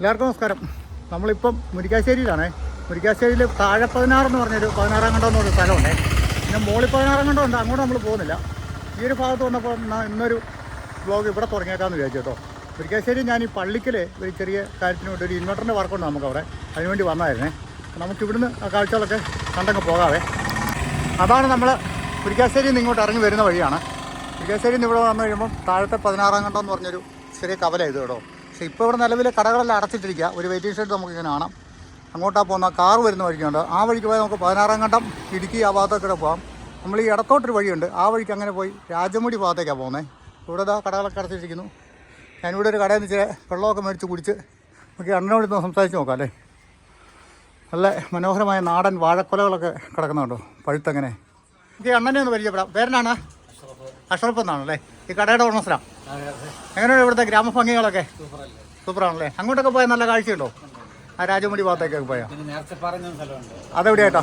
എല്ലാവർക്കും നമസ്കാരം. നമ്മളിപ്പം മുരിക്കാശ്ശേരിയിലാണേ. മുരിക്കാശ്ശേരിയിൽ താഴെ പതിനാറ് എന്ന് പറഞ്ഞൊരു പതിനാറാം കണ്ടം എന്നൊരു സ്ഥലമുണ്ട്. പിന്നെ മോളി പതിനാറാം കണ്ടം ഉണ്ട്. അങ്ങോട്ട് നമ്മൾ പോകുന്നില്ല. ഈ ഒരു ഭാഗത്ത് വന്നപ്പോൾ ഇന്നൊരു ബ്ലോഗ് ഇവിടെ തുടങ്ങിയേക്കാന്ന് വിചാരിച്ചു കേട്ടോ. മുരിക്കാശ്ശേരി ഞാൻ ഈ പള്ളിക്കൽ ഒരു ചെറിയ കാര്യത്തിന് വേണ്ടി ഒരു ഇൻവെർട്ടറിന്റെ വർക്കുണ്ട് നമുക്കവിടെ. അതിനുവേണ്ടി വന്നായിരുന്നേ നമുക്ക് ഇവിടുന്ന് ആ കാഴ്ചകളൊക്കെ കണ്ടങ്ങ് പോകാവേ. അതാണ് നമ്മൾ മുരിക്കാശ്ശേരിയിൽ നിന്ന് ഇങ്ങോട്ട് ഇറങ്ങി വരുന്ന വഴിയാണ്. മുരിക്കാശ്ശേരിയിൽ നിന്ന് ഇവിടെ വന്നു കഴിയുമ്പം താഴത്തെ പതിനാറാം കണ്ടം എന്ന് പറഞ്ഞൊരു ചെറിയ കവല ഇത് കേട്ടോ. പക്ഷേ ഇപ്പോൾ ഇവിടെ നിലവിൽ കടകളെല്ലാം അടച്ചിട്ടിരിക്കുക. ഒരു വെയിറ്റിംഗ് ഷെഡ് നമുക്ക് ഇങ്ങനെ കാണാം. അങ്ങോട്ടാ പോകുന്ന കാർ വരുന്ന വഴിക്കുണ്ട്. ആ വഴിക്ക് പോയാൽ നമുക്ക് പതിനാറാം കണ്ടം ഇടുക്കി ആ ഭാഗത്തേക്കൂടെ പോകാം നമ്മൾ ഈ ഇടത്തോട്ടൊരു വഴിയുണ്ട്. ആ വഴിക്ക് അങ്ങനെ പോയി രാജമുടി ഭാഗത്തേക്കാണ് പോകുന്നത് ഇവിടെ ഇതാ കടകളൊക്കെ അടച്ചിരിക്കുന്നു ഞാനിവിടെ ഒരു കടയിൽ നിന്ന് വെള്ളമൊക്കെ മേടിച്ച് കുടിച്ച് നമുക്ക് അണ്ണനോട് ഇന്ന് സംസാരിച്ച് നോക്കാം അല്ലേ? നല്ല മനോഹരമായ നാടൻ വാഴക്കൊലകളൊക്കെ കിടക്കുന്നുണ്ടോ? പഴുത്തങ്ങനെ. എനിക്ക് അണ്ണനെ ഒന്ന് പരിചയപ്പെടാം. പേരനാണ് അഷറഫ് എന്നാണല്ലേ ഈ കടയുടെ ഓണസലാണ് എങ്ങനെയാണ് ഇവിടുത്തെ ഗ്രാമഭംഗികളൊക്കെ? സൂപ്പറാണല്ലേ? അങ്ങോട്ടൊക്കെ പോയാൽ നല്ല കാഴ്ചയുണ്ടോ? ആ രാജമുടി ഭാഗത്തേക്കൊക്കെ പോയാൽ അതെവിടെയായിട്ടാ?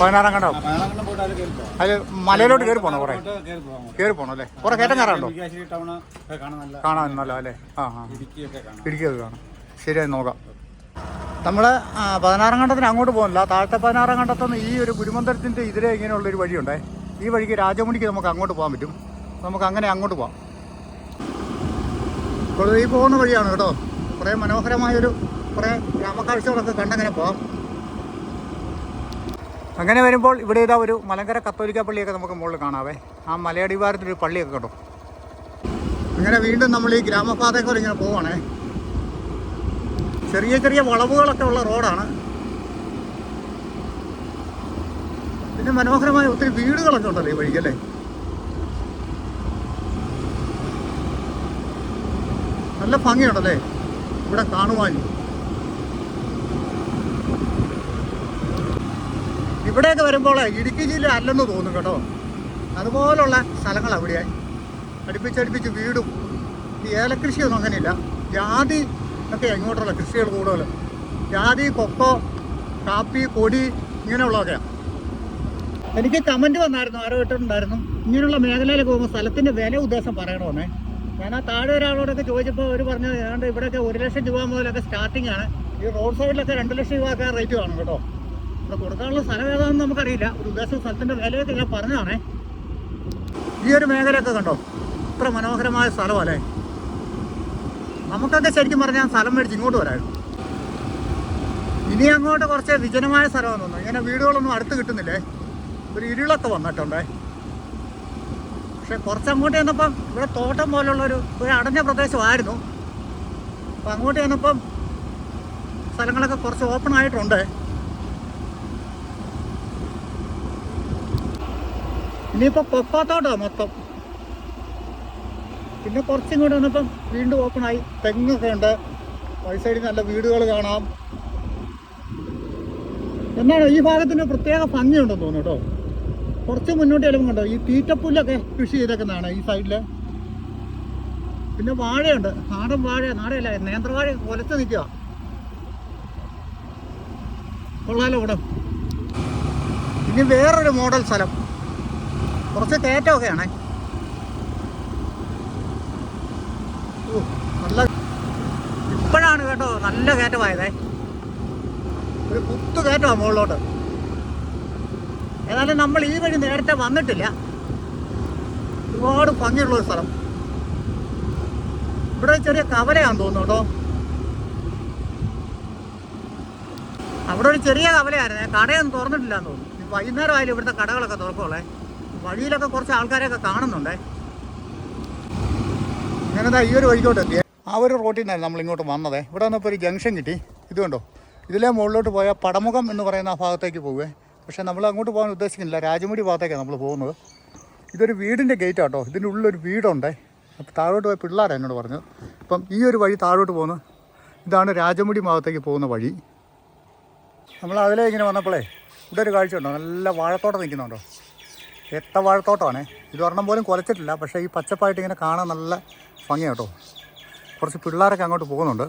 പതിനാറാം കണ്ടോ അത് മലയിലോട്ട് കയറി പോണോ കുറെ? കയറി പോണോ അല്ലേ? കുറെ കയറ്റം കയറാണ്ടോ കാണാൻ നല്ല അല്ലേ ആ ആ. ഇടുക്കിയൊക്കെ കാണാം. ശരിയായി നോക്കാം. നമ്മൾ പതിനാറാം കണ്ടത്തിന് അങ്ങോട്ട് പോകുന്നില്ല. താഴത്തെ പതിനാറാം കണ്ടത്തുനിന്ന് ഈ ഒരു ഗുരുമന്ദിരത്തിന്റെ ഇതിലെ ഇങ്ങനെയുള്ളൊരു വഴിയുണ്ടേ. ഈ വഴിക്ക് രാജമുടിക്ക് നമുക്ക് അങ്ങോട്ട് പോകാൻ പറ്റും. നമുക്ക് അങ്ങനെ അങ്ങോട്ട് പോകാം. ഈ പോകുന്ന വഴിയാണ് കേട്ടോ. കുറേ മനോഹരമായൊരു കുറേ ഗ്രാമക്കാഴ്ചകളൊക്കെ കണ്ടങ്ങനെ പോകാം. അങ്ങനെ വരുമ്പോൾ ഇവിടെ ഇതാ ഒരു മലങ്കര കത്തോലിക്ക പള്ളിയൊക്കെ നമുക്ക് മുകളിൽ കാണാവേ. ആ മലയടിവാരത്തിലൊരു പള്ളിയൊക്കെ കേട്ടോ അങ്ങനെ വീണ്ടും നമ്മൾ ഈ ഗ്രാമപാതയൊക്കെ ഇങ്ങനെ പോവാണേ. ചെറിയ ചെറിയ വളവുകളൊക്കെ ഉള്ള റോഡാണ്. പിന്നെ മനോഹരമായ ഒത്തിരി വീടുകളൊക്കെ ഉണ്ടല്ലോ ഈ വഴിക്കല്ലേ നല്ല ഭംഗിയുണ്ടല്ലേ? ഇവിടെ കാണുവാൻ. ഇവിടെയൊക്കെ വരുമ്പോൾ ഇടുക്കി ജില്ല അല്ലെന്ന് തോന്നും കേട്ടോ. അതുപോലുള്ള സ്ഥലങ്ങൾ അവിടെയായി. അടുപ്പിച്ചടുപ്പിച്ച് വീടും. ഈ ഏലക്കൃഷിയൊന്നും അങ്ങനെയില്ല. ജാതി ഒക്കെ ഇങ്ങോട്ടുള്ള കൃഷികൾ കൂടുതൽ? ജാതി കൊക്കോ കാപ്പി കൊടി ഇങ്ങനെയുള്ളതൊക്കെയാണ് എനിക്ക് കമന്റ് വന്നായിരുന്നു ആരോ ഇട്ടിട്ടുണ്ടായിരുന്നു. ഇങ്ങനെയുള്ള മേഖലയിലൊക്കെ പോകുമ്പോൾ സ്ഥലത്തിന്റെ വില ഉദ്ദേശം പറയണമെന്നേ ഞാൻ ആ താഴെ ഒരാളോടൊക്കെ ചോദിച്ചപ്പോൾ അവർ പറഞ്ഞു ഏതാണ്ട് ഇവിടെയൊക്കെ ഒരു ലക്ഷം രൂപ മുതലൊക്കെ സ്റ്റാർട്ടിംഗ് ആണ്. ഈ റോഡ് സൈഡിലൊക്കെ രണ്ട് ലക്ഷം രൂപ ഒക്കെ റേറ്റ് കാണും കേട്ടോ. ഇവിടെ കൊടുക്കാനുള്ള സ്ഥലം ഏതാണെന്ന് നമുക്കറിയില്ല. ഒരു ഉദ്ദേശം സ്ഥലത്തിന്റെ വിലയൊക്കെ ഞാൻ പറഞ്ഞതാണേ. ഈ ഒരു മേഖലയൊക്കെ കണ്ടോ? ഇത്ര മനോഹരമായ സ്ഥലമല്ലേ? നമുക്കൊക്കെ ശരിക്കും പറഞ്ഞാൽ സ്ഥലം മേടിച്ച് ഇങ്ങോട്ട് വരായിരുന്നു. ഇനി അങ്ങോട്ട് കുറച്ച് വിജനമായ സ്ഥലമാണെന്ന് തോന്നുന്നു. ഇങ്ങനെ വീടുകളൊന്നും അടുത്ത് കിട്ടുന്നില്ലേ? ഒരു ഇരുളൊക്കെ വന്നിട്ടുണ്ടേ. പക്ഷെ കുറച്ച് അങ്ങോട്ട് ചെന്നപ്പം ഇവിടെ തോട്ടം പോലുള്ള ഒരു അടഞ്ഞ പ്രദേശമായിരുന്നു. അപ്പം അങ്ങോട്ട് ചെന്നപ്പം സ്ഥലങ്ങളൊക്കെ കുറച്ച് ഓപ്പൺ ആയിട്ടുണ്ട്. ഇനിയിപ്പോൾ കൊക്കോത്തോട്ടമാണ് മൊത്തം. പിന്നെ കുറച്ചിങ്ങോട്ട് വന്നപ്പം വീണ്ടും ഓപ്പൺ ആയി തെങ്ങൊക്കെ ഉണ്ട്. വഴി സൈഡിൽ നല്ല വീടുകൾ കാണാം. എന്നാണ് ഈ ഭാഗത്തിന് പ്രത്യേക ഭംഗിയുണ്ടെന്ന് തോന്നുന്നു കേട്ടോ. കുറച്ച് മുന്നോട്ട് ചെല്ലുമ്പോൾ കണ്ടോ ഈ തീറ്റപ്പുല്ലൊക്കെ കൃഷി ചെയ്തേക്കുന്നതാണ് ഈ സൈഡിൽ പിന്നെ വാഴയുണ്ട്. നാടൻ വാഴ നാടയല്ല നേന്ത്രവാഴ കൊലച്ച് നിൽക്കുക. കൊള്ളാലോ ഇവിടെ. ഇനി വേറൊരു മോഡൽ സ്ഥലം. കുറച്ച് കയറ്റമൊക്കെയാണേ ഓ, നല്ല ഇപ്പോഴാണ് കേട്ടോ നല്ല കയറ്റമായതേ. ഒരു കുത്തു കയറ്റമാണ് മുകളിലോട്ട്. ഏതായാലും നമ്മൾ ഈ വഴി നേരത്തെ വന്നിട്ടില്ല. ഒരുപാട് ഭംഗിയുള്ള ഒരു സ്ഥലം. ഇവിടെ ചെറിയ കവലയാന്ന് തോന്നുന്നു കേട്ടോ. അവിടെ ഒരു ചെറിയ കവലയായിരുന്നേ. കടയൊന്നും തുറന്നിട്ടില്ല എന്ന് തോന്നുന്നു. വൈകുന്നേരം ആയാലും ഇവിടുത്തെ കടകളൊക്കെ തുറക്കുള്ളേ വഴിയിലൊക്കെ കുറച്ച് ആൾക്കാരെയൊക്കെ കാണുന്നുണ്ടേ. അങ്ങനെന്താ ഈ ഒരു വഴിക്കോട്ട് എത്തിയേ. ആ ഒരു റോട്ടിൽ നിന്നായിരുന്നു നമ്മൾ ഇങ്ങോട്ട് വന്നതേ. ഇവിടെ വന്നപ്പോൾ ഒരു ജംഗ്ഷൻ കിട്ടി. ഇത് കണ്ടോ? ഇതിലെ മുകളിലോട്ട് പോയാൽ പടമുഖം എന്ന് പറയുന്ന ആ ഭാഗത്തേക്ക് പോവേ. പക്ഷേ നമ്മൾ അങ്ങോട്ട് പോകാൻ ഉദ്ദേശിക്കുന്നില്ല. രാജമുടി ഭാഗത്തേക്കാണ് നമ്മൾ പോകുന്നത്. ഇതൊരു വീടിന്റെ ഗേറ്റ് ആട്ടോ. ഇതിന്റെ ഉള്ളിലൊരു വീടുണ്ടേ. അപ്പോൾ താഴോട്ട് പോയ പിള്ളേരാണ് എന്നോട് പറഞ്ഞത്. അപ്പം ഈ ഒരു വഴി താഴോട്ട് പോകുന്നു ഇതാണ് രാജമുടി ഭാഗത്തേക്ക് പോകുന്ന വഴി. നമ്മൾ അതിലേ ഇങ്ങനെ വന്നപ്പോഴേ ഇവിടെ ഒരു കാഴ്ച ഉണ്ടോ നല്ല വാഴത്തോട്ടം നിൽക്കുന്നുണ്ടോ? എത്ത വാഴത്തോട്ടമാണേ. ഇത് ഒരെണ്ണം പോലും കുലച്ചിട്ടില്ല. പക്ഷേ ഈ പച്ചപ്പായിട്ട് ഇങ്ങനെ കാണാൻ നല്ല ഭംഗിയാട്ടോ. കുറച്ച് പിള്ളേരൊക്കെ അങ്ങോട്ട് പോകുന്നുണ്ട്.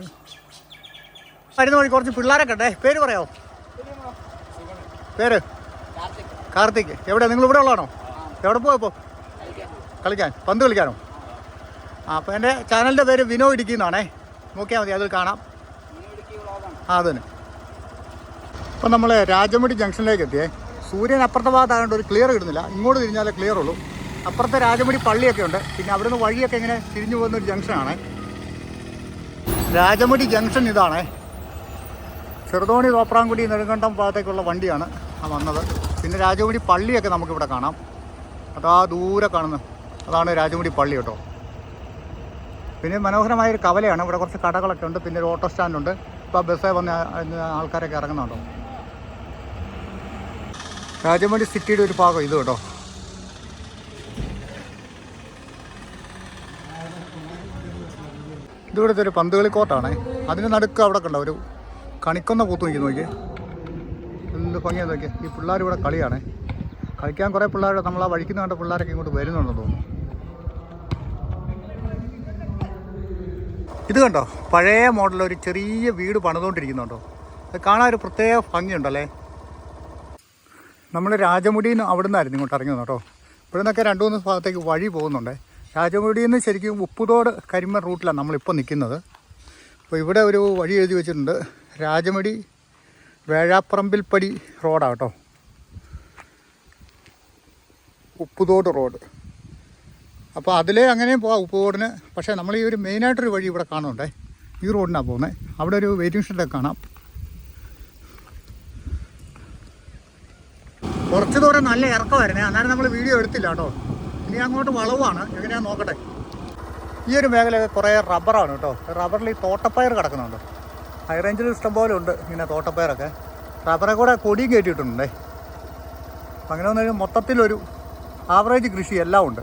വരുന്ന വഴി കുറച്ച് പിള്ളേരൊക്കെ ഉണ്ടേ? പേര് പറയാമോ പേര്? കാർത്തിക്. എവിടെ നിങ്ങൾ ഇവിടെ ഉള്ളതാണോ? എവിടെ പോയപ്പോൾ കളിക്കാൻ. പന്ത് കളിക്കാനോ? ആ അപ്പോൾ എന്റെ ചാനലിന്റെ പേര് വിനോ ഇടുക്കി എന്നാണേ. നോക്കിയാൽ മതി അതിൽ കാണാം. ആ അതന്നെ അപ്പം നമ്മൾ രാജമുടി ജംഗ്ഷനിലേക്ക് എത്തിയേ. സൂര്യൻ അപ്പുറത്തെ ഭാഗത്തായതുകൊണ്ട് ഒരു ക്ലിയർ കിട്ടുന്നില്ല ഇങ്ങോട്ട് തിരിഞ്ഞാലേ ക്ലിയർ ഉള്ളൂ. അപ്പുറത്തെ രാജമുടി പള്ളിയൊക്കെ ഉണ്ട്. പിന്നെ അവിടുന്ന് വഴിയൊക്കെ ഇങ്ങനെ തിരിഞ്ഞു പോകുന്ന ഒരു ജംഗ്ഷനാണ് രാജമുടി ജംഗ്ഷൻ ഇതാണ്. ചെറുതോണി തോപ്രാംകുടി നെടുങ്കണ്ടം ഭാഗത്തേക്കുള്ള വണ്ടിയാണ് ആ വന്നത്. പിന്നെ രാജമുടി പള്ളിയൊക്കെ നമുക്കിവിടെ കാണാം. അതാ ദൂരെ കാണുന്നു അതാണ് രാജമുടി പള്ളി കേട്ടോ. പിന്നെ മനോഹരമായൊരു കവലയാണ്. ഇവിടെ കുറച്ച് കടകളൊക്കെ ഉണ്ട്. പിന്നെ ഒരു ഓട്ടോ സ്റ്റാൻഡുണ്ട്. ഇപ്പോൾ ബസ്സേ വന്ന ആൾക്കാരൊക്കെ ഇറങ്ങുന്നുണ്ടോ? രാജമുടി സിറ്റിയുടെ ഒരു ഭാഗം ഇത് കേട്ടോ. ഇതിവിടുത്തെ ഒരു പന്തുകളി കോർട്ടാണ്. അതിന് നടുക്ക് അവിടെ കണ്ട ഒരു കണിക്കൊന്ന പൂത്ത് നോക്കി നോക്കിയേ എന്ത് ഭംഗിയാ നോക്കിയേ ഈ പിള്ളേർ ഇവിടെ കളിയാണ്. കളിക്കാൻ കുറേ പിള്ളേർ നമ്മൾ ആ വഴിക്കുന്ന കണ്ട പിള്ളേരൊക്കെ ഇങ്ങോട്ട് വരുന്നുണ്ടെന്ന് തോന്നുന്നു. ഇത് കണ്ടോ? പഴയ മോഡൽ ഒരു ചെറിയ വീട് പണിതുകൊണ്ടിരിക്കുന്നുണ്ടോ? അത് കാണാൻ ഒരു പ്രത്യേക ഭംഗിയുണ്ടല്ലേ? നമ്മൾ രാജമുടിയിൽ നിന്ന് അവിടെ നിന്നായിരുന്നു ഇങ്ങോട്ട് ഇറങ്ങി കേട്ടോ. ഇവിടെ നിന്നൊക്കെ രണ്ട് മൂന്ന് ഭാഗത്തേക്ക് വഴി പോകുന്നുണ്ട്. രാജമുടിയിൽ നിന്ന് ശരിക്കും ഉപ്പുതോട് കരിമൺ റൂട്ടിലാണ് നമ്മളിപ്പോൾ നിൽക്കുന്നത് അപ്പോൾ ഇവിടെ ഒരു വഴി എഴുതി വെച്ചിട്ടുണ്ട്. രാജമുടി വേഴാപ്പറമ്പിൽപ്പടി റോഡാണ് കേട്ടോ. ഉപ്പുതോട് റോഡ്. അപ്പോൾ അതിലേ അങ്ങനെയും പോവാം ഉപ്പുതോടിന്. പക്ഷേ നമ്മൾ ഈ ഒരു മെയിനായിട്ടൊരു വഴി ഇവിടെ കാണുന്നുണ്ടേ. ഈ റോഡിനാണ് പോകുന്നത് അവിടെ ഒരു വെയിറ്റിംഗ് ഷെഡൊക്കെ കാണാം. കുറച്ച് ദൂരം നല്ല ഇറക്കമായിരുന്നേ. അന്നേരം നമ്മൾ വീഡിയോ എടുത്തില്ല കേട്ടോ. ഇനി അങ്ങോട്ട് വളവാണ് എങ്ങനെയാ നോക്കട്ടെ. ഈ ഒരു മേഖല കുറേ റബ്ബറാണ് കേട്ടോ. റബ്ബറിൽ ഈ തോട്ടപ്പയർ കിടക്കുന്നുണ്ട്. ഹൈ റേഞ്ചിൽ ഇഷ്ടം പോലെ ഉണ്ട് ഇങ്ങനെ തോട്ടപ്പയറൊക്കെ. റബ്ബറെ കൂടെ കൊടിയും കയറ്റിയിട്ടുണ്ടേ അങ്ങനെ വന്നു കഴിഞ്ഞാൽ മൊത്തത്തിലൊരു ആവറേജ് കൃഷി എല്ലാം ഉണ്ട്.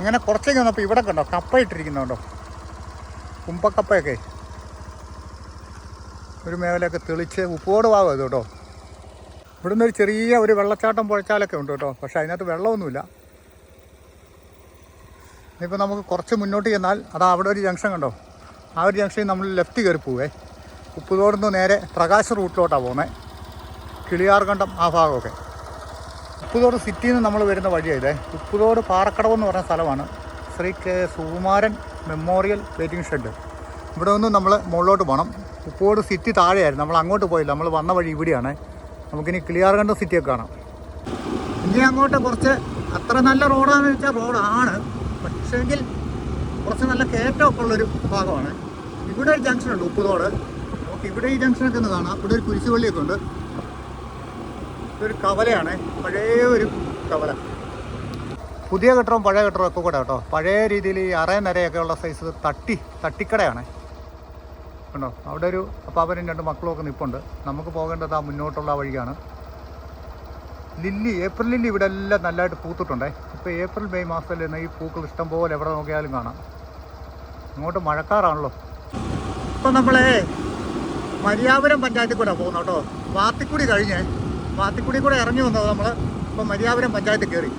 ഇങ്ങനെ കുറച്ചേക്ക് വന്നപ്പോൾ ഇവിടെ കണ്ടോ കപ്പ ഇട്ടിരിക്കുന്നുണ്ടോ കുമ്പക്കപ്പയൊക്കെ. ഒരു മേഖലയൊക്കെ തെളിച്ച് ഉപ്പോട് ഭാഗം ഇത് കേട്ടോ. ഇവിടുന്ന് ഒരു ചെറിയ ഒരു വെള്ളച്ചാട്ടം പുഴച്ചാലൊക്കെ ഉണ്ട് കേട്ടോ. പക്ഷേ അതിനകത്ത് വെള്ളമൊന്നുമില്ല. ഇനിയിപ്പോൾ നമുക്ക് കുറച്ച് മുന്നോട്ട് ചെന്നാൽ അതാ അവിടെ ഒരു ജംഗ്ഷൻ കണ്ടോ? ആ ഒരു ജംഗ്ഷനിൽ നമ്മൾ ലെഫ്റ്റ് കയറി പോവേ. ഉപ്പുതോടുന്ന് നേരെ പ്രകാശ് റൂട്ടിലോട്ടാണ് പോകുന്നത് കിളിയാർകണ്ടം ആ ഭാഗമൊക്കെ. ഉപ്പുതോട് സിറ്റിയിൽ നിന്ന് നമ്മൾ വരുന്ന വഴിയായതേ ഉപ്പുതോട് പാറക്കടവ് എന്ന് പറഞ്ഞ സ്ഥലമാണ്. Shri K Sukumaran memorial waiting shed ഇവിടെ നിന്ന് നമ്മൾ മുകളിലോട്ട് പോകണം ഉപ്പുതോട് സിറ്റി താഴെയായിരുന്നു. നമ്മൾ അങ്ങോട്ട് പോയില്ല. നമ്മൾ വന്ന വഴി ഇവിടെയാണ്. നമുക്കിനി കിളിയാർകണ്ടം സിറ്റിയൊക്കെ കാണാം. ഇനി അങ്ങോട്ട് കുറച്ച് അത്ര നല്ല റോഡാണെന്ന് വെച്ചാൽ റോഡാണ് പക്ഷേങ്കിൽ കുറച്ച് നല്ല കയറ്റമൊക്കെ ഉള്ളൊരു ഭാഗമാണ്. ഇവിടെ ഒരു ജംഗ്ഷൻ ഉണ്ട് ഉപ്പുതോട്. ഓക്കെ ഇവിടെ ഈ ജംഗ്ഷനൊക്കെ ഒന്ന് കാണാം. ഇവിടെ ഒരു കുരിശുപള്ളിയൊക്കെ ഉണ്ട് ഇതൊരു കവലയാണ്. പഴയ ഒരു കവല. പുതിയ കെട്ടിടവും പഴയ കെട്ടിടവും ഒക്കെ കൂടെ കേട്ടോ. പഴയ രീതിയിൽ ഈ അറേ നിരയൊക്കെ ഉള്ള സൈസ് തട്ടി തട്ടിക്കടയാണ്. കണ്ടോ? അവിടെ ഒരു അപ്പാപ്പനും രണ്ട് മക്കളും ഒക്കെ നിൽപ്പുണ്ട് നമുക്ക് പോകേണ്ടത് ആ മുന്നോട്ടുള്ള വഴിയാണ്. ലില്ലി ഏപ്രിൽ ലില്ലി ഇവിടെ എല്ലാം നല്ലതായിട്ട് പൂത്തിട്ടുണ്ടേ. ഇപ്പോൾ ഏപ്രിൽ മെയ് മാസത്തിൽ ഈ പൂക്കൾ ഇഷ്ടം പോലെ എവിടെ നോക്കിയാലും കാണാം. ഇങ്ങോട്ട് മഴക്കാറാണല്ലോ. ഇപ്പം നമ്മളെ മരിയാപുരം പഞ്ചായത്തിൽ കൂടെ പോകുന്നു കേട്ടോ. വാത്തിക്കുടി കഴിഞ്ഞ് വാത്തിക്കുടി കൂടെ ഇറങ്ങി വന്നത് നമ്മൾ ഇപ്പം മരിയാപുരം പഞ്ചായത്തിൽ കയറി.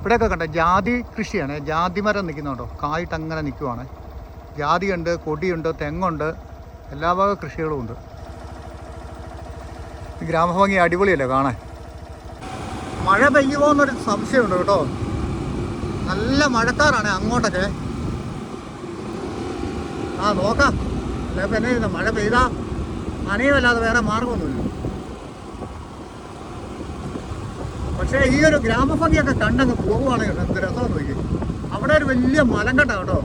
ഇവിടെയൊക്കെ കണ്ട ജാതി കൃഷിയാണ്. ജാതി മരം നിൽക്കുന്നുണ്ടോ കായിട്ട് അങ്ങനെ നിൽക്കുവാണ്. ജാതിയുണ്ട് കൊടിയുണ്ട് തെങ്ങുണ്ട് എല്ലാ വക കൃഷികളും ഉണ്ട്. ഗ്രാമഭംഗി അടിപൊളിയല്ലേ കാണാൻ? മഴ പെയ്യുമോ എന്നൊരു സംശയമുണ്ട് കേട്ടോ. നല്ല മഴക്കാറാണ് അങ്ങോട്ടൊക്കെ. ആ നോക്കാം. അല്ല ഇപ്പം എന്നെ ചെയ്യുന്നത് മഴ പെയ്താ? നനയുമല്ലാതെ വേറെ മാർഗമൊന്നുമില്ല. പക്ഷേ ഈ ഒരു ഗ്രാമഭംഗിയൊക്കെ കണ്ടങ്ങ് പോവുകയാണെങ്കിൽ എന്ത് രസമെന്ന് നോക്കി അവിടെ ഒരു വലിയ മലങ്കട്ട കേട്ടോ.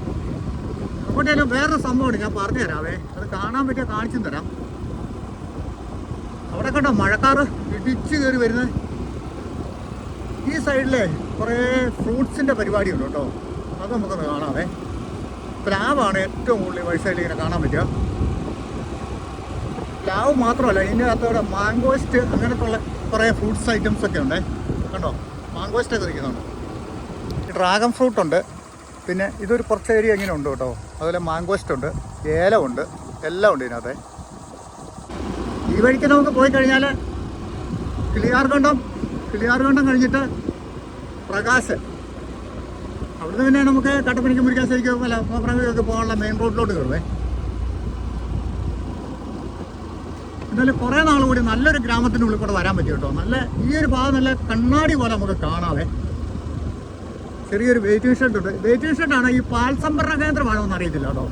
അങ്ങോട്ടേലും വേറൊരു സംഭവമുണ്ട്. ഞാൻ പറഞ്ഞു തരാവേ അത് കാണാൻ പറ്റിയ കാണിച്ചു തരാം. അവിടെ കണ്ടോ മഴക്കാറ്? ഇടിച്ച് കയറി വരുന്നത് ഈ സൈഡിലെ കുറേ ഫ്രൂട്ട്സിന്റെ പരിപാടിയുണ്ട് കേട്ടോ. അത് നമുക്കൊന്ന് കാണാവേ. പ്ലാവാണ് ഏറ്റവും കൂടുതൽ വഴി ഇങ്ങനെ കാണാൻ പറ്റുക. പ്ലാവ് മാത്രമല്ല ഇതിന്റെ അകത്തോടെ മാംഗോസ്റ്റ് അങ്ങനത്തെ ഉള്ള കുറേ ഫ്രൂട്ട്സ് ഐറ്റംസ് ഒക്കെ ഉണ്ട്. കണ്ടോ? മാങ്കോസ്റ്റ് ഒക്കെ ഇരിക്കുന്നുണ്ട്. ഡ്രാഗൺ ഫ്രൂട്ട് ഉണ്ട്. പിന്നെ ഇതൊരു കുറച്ച് ഏരിയ ഇങ്ങനെ ഉണ്ട് കേട്ടോ. അതുപോലെ മാംഗോസ്റ്റ് ഉണ്ട്. ഏലമുണ്ട് എല്ലാം ഉണ്ട് ഇതിനകത്ത്. ഈ വഴിക്ക് നമുക്ക് പോയി കഴിഞ്ഞാൽ കിളിയാർകണ്ടം കിളിയാർകണ്ടം കഴിഞ്ഞിട്ട് പ്രകാശ് അവിടുന്ന് പിന്നെ നമുക്ക് കട്ടപ്പനയ്ക്ക് മുരിക്കാശ്ശേരിക്കോ അല്ല തോപ്രാങ്കുടിയൊക്കെ പോകാനുള്ള മെയിൻ റോഡിലോട്ട് കയറുവേ. എന്നാലും കുറേ നാൾ കൂടി നല്ലൊരു ഗ്രാമത്തിന്റെ ഉള്ളിൽ കൂടെ വരാൻ പറ്റും കേട്ടോ. നല്ല ഈ ഒരു ഭാഗം നല്ല കണ്ണാടി പോലെ നമുക്ക് കാണാതെ ചെറിയൊരു വെയിറ്റിംഗ് ഷെഡ് ഉണ്ട്. വെയിറ്റിംഗ് ഷെഡാണ് ഈ പാൽ സംഭരണ കേന്ദ്രമാണോ എന്നറിയത്തില്ല കേട്ടോ.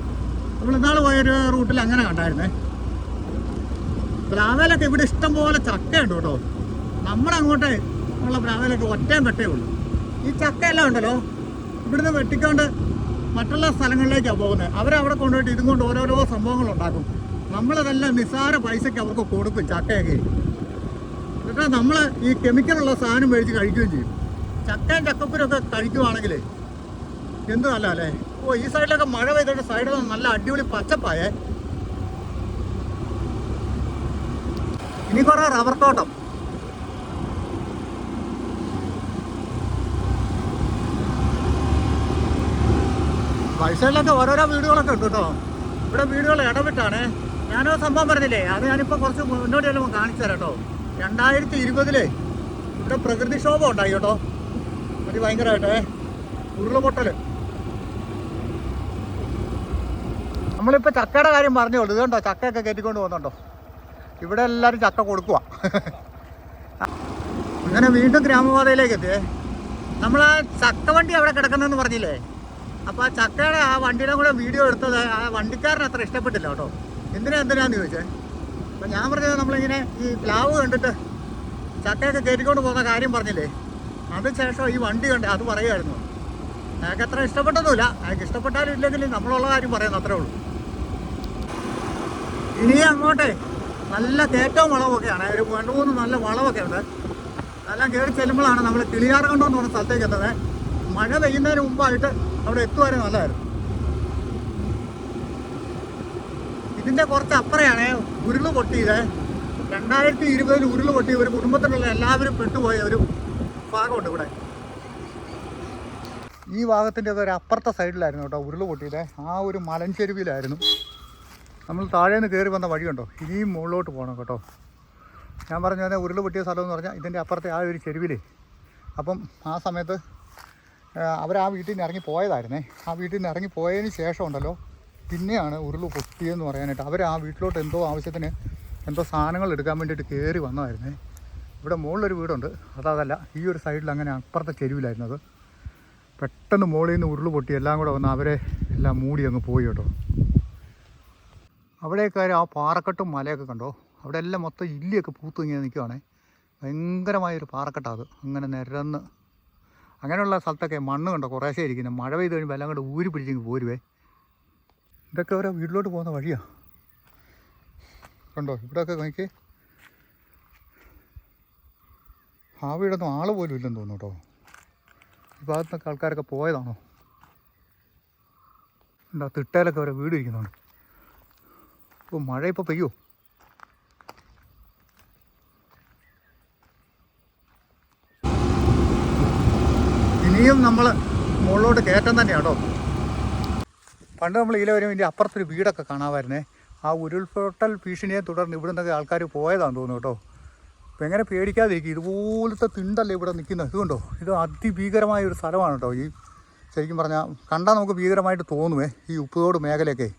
നമ്മൾ ഇന്നാൾ പോയൊരു റൂട്ടിൽ അങ്ങനെ കണ്ടായിരുന്നേ. പ്ലാവേലൊക്കെ ഇവിടെ ഇഷ്ടം പോലെ ചക്കയുണ്ട് കേട്ടോ. നമ്മുടെ അങ്ങോട്ട് ഉള്ള പ്ലാവേലൊക്കെ ഒറ്റയും വെട്ടേ ഉള്ളൂ. ഈ ചക്കയെല്ലാം ഉണ്ടല്ലോ ഇവിടുന്ന് വെട്ടിക്കൊണ്ട് മറ്റുള്ള സ്ഥലങ്ങളിലേക്കാണ് പോകുന്നത്. അവരവിടെ കൊണ്ടുപോയിട്ട് ഇതും കൊണ്ട് ഓരോരോ സംഭവങ്ങൾ ഉണ്ടാക്കും. നമ്മളതെല്ലാം നിസ്സാര പൈസയ്ക്ക് അവർക്ക് കൊടുക്കും ചക്കയൊക്കെ. എന്നിട്ട് നമ്മൾ ഈ കെമിക്കലുള്ള സാധനം മേടിച്ച് കഴിക്കുകയും ചെയ്യും. ചക്കയും ചക്കപ്പുരൊക്കെ കഴിക്കുവാണെങ്കിൽ എന്ത് നല്ല അല്ലേ ഓ ഈ സൈഡിലൊക്കെ മഴ പെയ്തിട്ട് സൈഡിൽ നല്ല അടിപൊളി പച്ചപ്പായേ. ഇനി കുറേ റബ്ബർ തോട്ടം. പൈസയിലൊക്കെ ഓരോരോ വീടുകളൊക്കെ ഉണ്ട് കേട്ടോ. ഇവിടെ വീടുകൾ ഇടവിട്ടാണ്. ഞാനോ സംഭവം പറഞ്ഞില്ലേ? അത് ഞാനിപ്പോൾ കുറച്ച് മുന്നോട്ട് ചെല്ലുമ്പോൾ കാണിച്ചു തരാം കേട്ടോ. രണ്ടായിരത്തി ഇരുപതിലെ ഇവിടെ പ്രകൃതിക്ഷോഭം ഉണ്ടായി കേട്ടോ. അത് ഭയങ്കരമായിട്ടേ. ഉരുളപൊട്ടൽ നമ്മളിപ്പോൾ ചക്കയുടെ കാര്യം പറഞ്ഞോളൂ ഇതുണ്ടോ? ചക്കയൊക്കെ കയറ്റിക്കൊണ്ട് പോകുന്നുണ്ടോ? ഇവിടെ എല്ലാവരും ചക്ക കൊടുക്കുക അങ്ങനെ വീണ്ടും ഗ്രാമപാതയിലേക്ക് എത്തിയേ നമ്മൾ ആ ചക്ക വണ്ടി അവിടെ കിടക്കുന്നെന്ന് പറഞ്ഞില്ലേ? അപ്പോൾ ആ ചക്കയുടെ ആ വണ്ടിയുടെ കൂടെ വീഡിയോ എടുത്തത് ആ വണ്ടിക്കാരൻ അത്ര ഇഷ്ടപ്പെട്ടില്ല കേട്ടോ. എന്തിനാ എന്തിനാന്ന് ചോദിച്ചേ? അപ്പം ഞാൻ പറഞ്ഞത് നമ്മളിങ്ങനെ ഈ പ്ലാവ് കണ്ടിട്ട് ചക്കയൊക്കെ കയറ്റിക്കൊണ്ട് പോകുന്ന കാര്യം പറഞ്ഞില്ലേ? അത് ശേഷം ഈ വണ്ടി കണ്ട് അത് പറയുമായിരുന്നു അയാൾക്ക് അത്ര ഇഷ്ടപ്പെട്ടതുമില്ല അയാൾക്ക് ഇഷ്ടപ്പെട്ടാലും ഇല്ലെങ്കിലും നമ്മളുള്ള കാര്യം പറയുന്നു അത്രേ ഉള്ളൂ. ഇനി അങ്ങോട്ടേ. നല്ല കയറ്റവും വളവൊക്കെയാണ് ഒരു രണ്ട് മൂന്ന് നല്ല വളവൊക്കെ ഉണ്ട് അതെല്ലാം കയറി ചെല്ലുമ്പോഴാണ് നമ്മൾ കിളിയാർകണ്ടം എന്ന് പറഞ്ഞ സ്ഥലത്തേക്ക് എത്തുന്നത്. മഴ പെയ്യുന്നതിന് മുമ്പായിട്ട് അവിടെ എത്തുവാനും നല്ലതായിരുന്നു. ഇതിന്റെ കുറച്ച് അപ്പുറയാണ് ഉരുൾ പൊട്ടിയത്. രണ്ടായിരത്തി ഇരുപതിൽ ഉരുൾ പൊട്ടി ഒരു കുടുംബത്തിലുള്ള എല്ലാവരും പെട്ടുപോയ ഒരു ഭാഗമുണ്ട് ഇവിടെ. ഈ ഭാഗത്തിന്റെ ഒരു അപ്പുറത്തെ സൈഡിലായിരുന്നു കേട്ടോ ഉരുൾ പൊട്ടിയത്. ആ ഒരു മലഞ്ചെരുവിലായിരുന്നു നമ്മൾ താഴെ നിന്ന് കയറി വന്ന വഴിയുണ്ടോ ഇനിയും മുകളിലോട്ട് പോകണം കേട്ടോ. ഞാൻ പറഞ്ഞു തന്നെ ഉരുൾ പൊട്ടിയ സ്ഥലം എന്ന് പറഞ്ഞാൽ ഇതിന്റെ അപ്പുറത്തെ ആ ഒരു ചെരുവിലേ. അപ്പം ആ സമയത്ത് അവർ ആ വീട്ടിൽ നിന്ന് ഇറങ്ങി പോയതായിരുന്നേ. ആ വീട്ടിൽ നിന്ന് ഇറങ്ങി പോയതിന് ശേഷം ഉണ്ടല്ലോ പിന്നെയാണ് ഉരുൾ പൊട്ടിയെന്ന് പറയാനായിട്ട് അവർ ആ വീട്ടിലോട്ട് എന്തോ ആവശ്യത്തിന് എന്തോ സാധനങ്ങൾ എടുക്കാൻ വേണ്ടിയിട്ട് കയറി വന്നതായിരുന്നേ. ഇവിടെ മുകളിലൊരു വീടുണ്ട്. അതതല്ല ഈ ഒരു സൈഡിൽ അങ്ങനെ അപ്പുറത്തെ ചെരുവിലായിരുന്നത്. പെട്ടെന്ന് മുകളിൽ നിന്ന് ഉരുൾ പൊട്ടി എല്ലാം കൂടെ വന്ന് അവരെ എല്ലാം മൂടി അങ്ങ് പോയി കേട്ടോ. അവിടെയൊക്കെ ആ പാറക്കെട്ടും മലയൊക്കെ കണ്ടോ? അവിടെ എല്ലാം മൊത്തം ഇല്ലിയൊക്കെ പൂത്ത് ഇങ്ങനെ നിൽക്കുവാണേ. ഭയങ്കരമായൊരു പാറക്കെട്ടാണ് അത്. അങ്ങനെ നിരന്ന്. അങ്ങനെയുള്ള സ്ഥലത്തൊക്കെ മണ്ണ് കണ്ടോ? കുറേശ്ശേ ഇരിക്കുന്നത് മഴ പെയ്ത് കഴിയുമ്പോൾ എല്ലാം കൂടെ ഊരി പിടിച്ചെങ്കിൽ പോരുവേ. ഇതൊക്കെ ഓരോ വീട്ടിലോട്ട് പോകുന്ന വഴിയാ. കണ്ടോ? ഇവിടെയൊക്കെ നോക്കി ആ വീടൊന്നും ആൾ പോലും ഇല്ലെന്ന് തോന്നുന്നു കേട്ടോ. ഈ ഭാഗത്തൊക്കെ ആൾക്കാരൊക്കെ പോയതാണോ? ഉണ്ടോ തിട്ടയിലൊക്കെ ഓരോ വീട് ഇരിക്കുന്നുണ്ട്. ഇപ്പോൾ മഴ ഇപ്പോൾ പെയ്യോ? ഇനിയും നമ്മൾ മുകളിലോട്ട് കയറ്റം തന്നെയാണ് കേട്ടോ. പണ്ട് നമ്മൾ ഇതിലെ വരും ഇതിന്റെ അപ്പുറത്തൊരു വീടൊക്കെ കാണാമായിരുന്നേ. ആ ഉരുൾപൊട്ടൽ ഭീഷണിയെ തുടർന്ന് ഇവിടെ നിന്നൊക്കെ ആൾക്കാർ പോയതാണെന്ന് തോന്നുന്നു കേട്ടോ. അപ്പോൾ എങ്ങനെ പേടിക്കാതിരിക്കും. ഇതുപോലത്തെ തിണ്ടല്ലേ ഇവിടെ നിൽക്കുന്നത്? ഇതുകൊണ്ടോ? ഇത് അതിഭീകരമായ ഒരു സ്ഥലമാണ് കേട്ടോ ഈ ശരിക്കും പറഞ്ഞാൽ കണ്ടാൽ നമുക്ക് ഭീകരമായിട്ട് തോന്നുവേ ഈ ഉപ്പുതോട് മേഖലയൊക്കെ.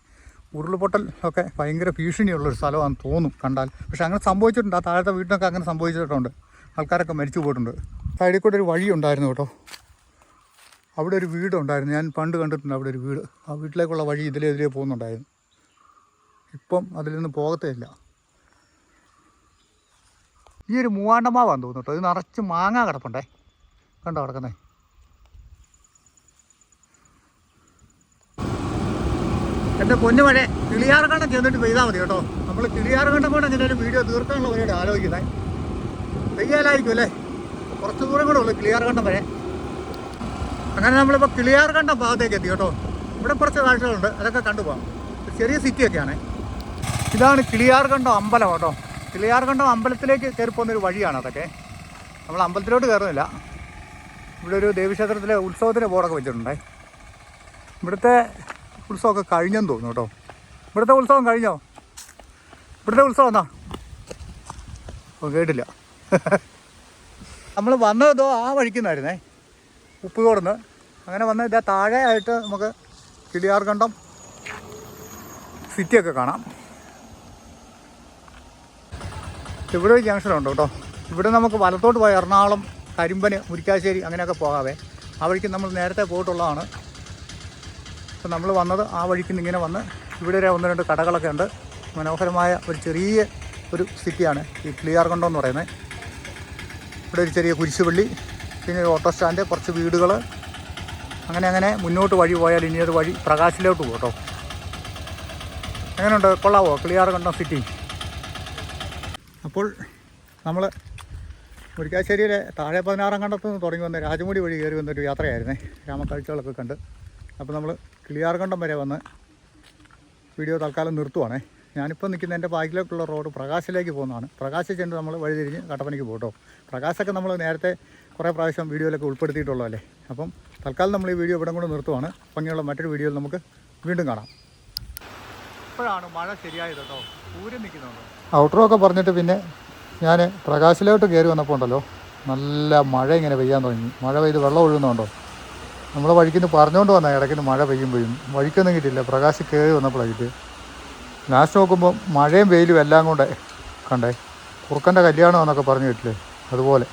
ഉരുൾപൊട്ടൽ ഒക്കെ ഭയങ്കര ഭീഷണിയുള്ളൊരു സ്ഥലമാണെന്ന് തോന്നും കണ്ടാൽ. പക്ഷെ അങ്ങനെ സംഭവിച്ചിട്ടുണ്ട്. ആ താഴത്തെ വീട്ടിനൊക്കെ അങ്ങനെ സംഭവിച്ചിട്ടുണ്ട്. ആൾക്കാരൊക്കെ മരിച്ചു പോയിട്ടുണ്ട്. സൈഡിൽ കൂടെ ഒരു വഴി ഉണ്ടായിരുന്നു കേട്ടോ. അവിടെ ഒരു വീടുണ്ടായിരുന്നു. ഞാൻ പണ്ട് കണ്ടിട്ടുണ്ട് അവിടെ ഒരു വീട്. ആ വീട്ടിലേക്കുള്ള വഴി ഇതിലേ ഇതിലേ പോകുന്നുണ്ടായിരുന്നു. ഇപ്പം അതിൽ നിന്ന് പോകത്തേ ഇല്ല. ഈ ഒരു മൂവാണ്ടമാവാന്ന് തോന്നുന്നു കേട്ടോ. ഇത് നിറച്ച് മാങ്ങ കിടപ്പുണ്ടേ. കണ്ടോ കിടക്കുന്നേ? എന്റെ പൊന്നു മഴ കിളിയാർകണ്ടം ചെന്നിട്ട് പെയ്താൽ മതി കേട്ടോ. നമ്മൾ കിളിയാർകണ്ടം കൊണ്ട് അങ്ങനെ ഒരു വീഡിയോ തീർക്കാനുള്ള പരിപാടി ആലോചിക്കുന്നത് പെയ്യാലായിരിക്കും അല്ലേ? കുറച്ച് ദൂരം കൂടെ ഉള്ളു കിളിയാർകണ്ടം വരെ. അങ്ങനെ നമ്മളിപ്പോൾ കിളിയാർകണ്ടം ഭാഗത്തേക്ക് എത്തി കേട്ടോ. ഇവിടെ കുറച്ച് കാഴ്ചകളുണ്ട് അതൊക്കെ കണ്ടുപോകാം ചെറിയ സിറ്റിയൊക്കെയാണ്. ഇതാണ് കിളിയാർകണ്ടം അമ്പലം കേട്ടോ. കിളിയാർകണ്ടം അമ്പലത്തിലേക്ക് കയറി പോകുന്നൊരു വഴിയാണ് അതൊക്കെ. നമ്മൾ അമ്പലത്തിലോട്ട് കയറുന്നില്ല. ഇവിടെ ഒരു ദേവീക്ഷേത്രത്തിലെ ഉത്സവത്തിന്റെ ബോർഡൊക്കെ വെച്ചിട്ടുണ്ടേ. ഇവിടുത്തെ ഉത്സവമൊക്കെ കഴിഞ്ഞെന്ന് തോന്നുന്നു കേട്ടോ. ഇവിടുത്തെ ഉത്സവം കഴിഞ്ഞോ? ഇവിടുത്തെ ഉത്സവം എന്നാ ഓ കേട്ടില്ല. നമ്മൾ വന്നതോ ആ വഴിക്കുന്നായിരുന്നേ ഉപ്പുകോടുന്ന്. അങ്ങനെ വന്ന ഇതാ താഴെ ആയിട്ട് നമുക്ക് കിളിയാർകണ്ടം സിറ്റിയൊക്കെ കാണാം. ഇവിടെ ഒരു ഉണ്ട് കേട്ടോ. ഇവിടെ നമുക്ക് വലത്തോട്ട് പോയി എറണാകുളം കരിമ്പന് മുരിക്കാശ്ശേരി അങ്ങനെയൊക്കെ പോകാവേ. ആ വഴിക്ക് നമ്മൾ നേരത്തെ പോയിട്ടുള്ളതാണ്. അപ്പം നമ്മൾ വന്നത് ആ വഴിക്ക് നിന്ന് ഇങ്ങനെ വന്ന് ഇവിടെ ഒരു ഒന്ന് രണ്ട് കടകളൊക്കെ ഉണ്ട്. മനോഹരമായ ഒരു ചെറിയ ഒരു സിറ്റിയാണ് ഈ ക്ലിയാർകണ്ടം എന്ന് പറയുന്നത്. ഇവിടെ ഒരു ചെറിയ കുരിശുപള്ളി പിന്നെ ഒരു ഓട്ടോ സ്റ്റാൻഡ് കുറച്ച് വീടുകൾ. അങ്ങനെ അങ്ങനെ മുന്നോട്ട് വഴി പോയാൽ ഇനിയൊരു വഴി പ്രകാശിലോട്ട് പോകും കേട്ടോ. എങ്ങനെയുണ്ട്? കൊള്ളാവോ? ക്ലിയാർകണ്ടം സിറ്റി? അപ്പോൾ നമ്മൾ മുരിക്കാശ്ശേരിയിലെ താഴെ പതിനാറാം കണ്ടത്ത് നിന്ന് തുടങ്ങി വന്ന രാജമുടി വഴി കയറി വന്നൊരു യാത്രയായിരുന്നേ. ഗ്രാമക്കാഴ്ചകളൊക്കെ കണ്ട്. അപ്പോൾ നമ്മൾ കിളിയാർകണ്ടം വരെ വന്ന് വീഡിയോ തൽക്കാലം നിർത്തുവാണേ. ഞാനിപ്പോൾ നിൽക്കുന്ന എന്റെ ബാക്കിലേക്കുള്ള റോഡ് പ്രകാശിലേക്ക് പോകുന്നതാണ്. പ്രകാശ് ചെന്ന് നമ്മൾ വഴിതിരിഞ്ഞ് കട്ടപ്പനയ്ക്ക് പോട്ടോ പ്രകാശൊക്കെ നമ്മൾ നേരത്തെ കുറേ പ്രാവശ്യം വീഡിയോയിലൊക്കെ ഉൾപ്പെടുത്തിയിട്ടുള്ളതല്ലേ അപ്പം തൽക്കാലം നമ്മൾ ഈ വീഡിയോ ഇവിടെ കൊണ്ട് നിർത്തുവാണ്. ഭംഗിയുള്ള മറ്റൊരു വീഡിയോയിൽ നമുക്ക് വീണ്ടും കാണാം. ഇപ്പോഴാണ് മഴ ശരിയായത് കേട്ടോ. നിൽക്കുന്നുണ്ട്. ഔട്ടറോ ഒക്കെ പറഞ്ഞിട്ട് പിന്നെ ഞാൻ പ്രകാശിലോട്ട് കയറി വന്നപ്പോൾ ഉണ്ടല്ലോ നല്ല മഴ ഇങ്ങനെ പെയ്യാൻ തുടങ്ങി. മഴ പെയ്ത് വെള്ളം ഒഴുകുന്നുണ്ടോ? നമ്മൾ വഴിക്കിന് പറഞ്ഞുകൊണ്ട് വന്ന ഇടയ്ക്കിന് മഴ പെയ്യുമ്പോഴും പെയ്യും. വഴിക്കൊന്നും കിട്ടില്ല പ്രകാശ് കയറി വന്നപ്പോഴാണ് കിട്ടിയത് ലാസ്റ്റ് നോക്കുമ്പോൾ മഴയും വെയിലും എല്ലാം കൊണ്ടേ കണ്ടേ. കുറുക്കന്റെ കല്യാണം എന്നൊക്കെ പറഞ്ഞു കേട്ടില്ലേ? അതുപോലെ.